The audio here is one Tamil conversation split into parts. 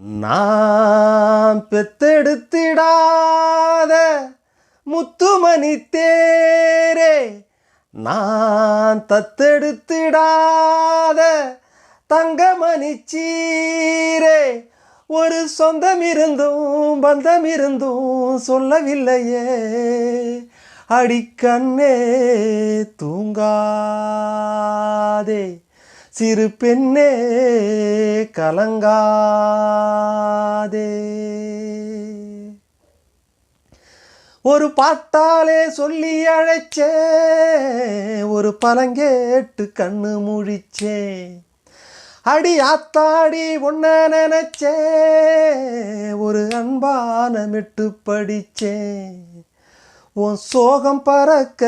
நான் பெத்தெடுத்திடாத முத்துமணி தேரே நான் தத்தெடுத்திடாத தங்கமணி சீரே. ஒரு சொந்தம் இருந்தும் பந்தம் இருந்தும் சொல்லவில்லையே அடிக்கண்ணே தூங்காதே. சிறு பெண்ணே கலங்காதே. ஒரு பாட்டாலே சொல்லி அழைச்சே ஒரு பலங்கேட்டு கண்ணு முழிச்சே. அடி ஆத்தாடி ஒன்ன நினைச்சே ஒரு அன்பான மெட்டு படிச்சேன் உன் சோகம் பறக்க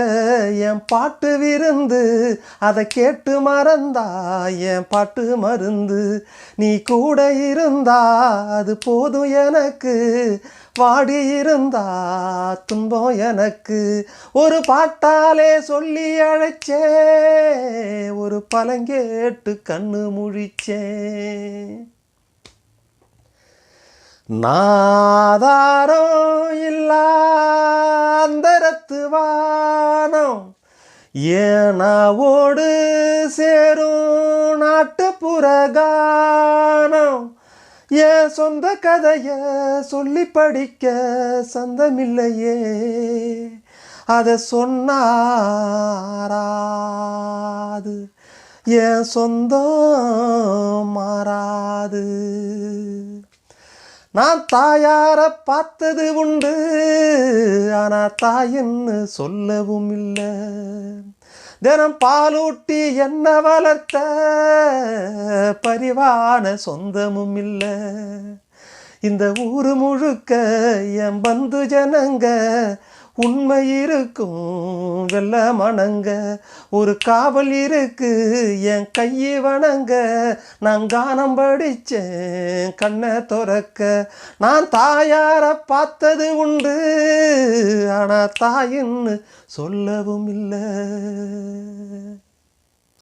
என் பாட்டு விருந்து அதை கேட்டு மறந்தா என் பாட்டு மருந்து. நீ கூட இருந்தா அது போதும் எனக்கு வாடி இருந்தா துன்பம் எனக்கு. ஒரு பாட்டாலே சொல்லி அழைச்சே ஒரு பலங்கேட்டு கண்ணு முழிச்சே. நாதாரம் இல்லா வானம் ஏனாவோடு சேரும் நாட்டுப்புற கானம் என் சொந்த கதைய சொல்லி படிக்க சந்தமில்லையே. அதை சொன்னாராது. என் சொந்தம் மாறாது. நான் தாயார பார்த்தது உண்டு. தாயின்னு சொல்லவும் இல்லை. தினம் பாலூட்டி என்ன வளர்த்த? பரிவான சொந்தமும் இல்லை. இந்த ஊரு முழுக்க என் பந்து ஜனங்க உண்மை இருக்கும் வெள்ள மணங்க ஒரு காவல் இருக்கு என் கையை வணங்க. நான் கானம் படித்தேன் கண்ணை துறக்க. நான் தாயார பார்த்தது உண்டு ஆனால் தாயின்னு சொல்லவும் இல்லை.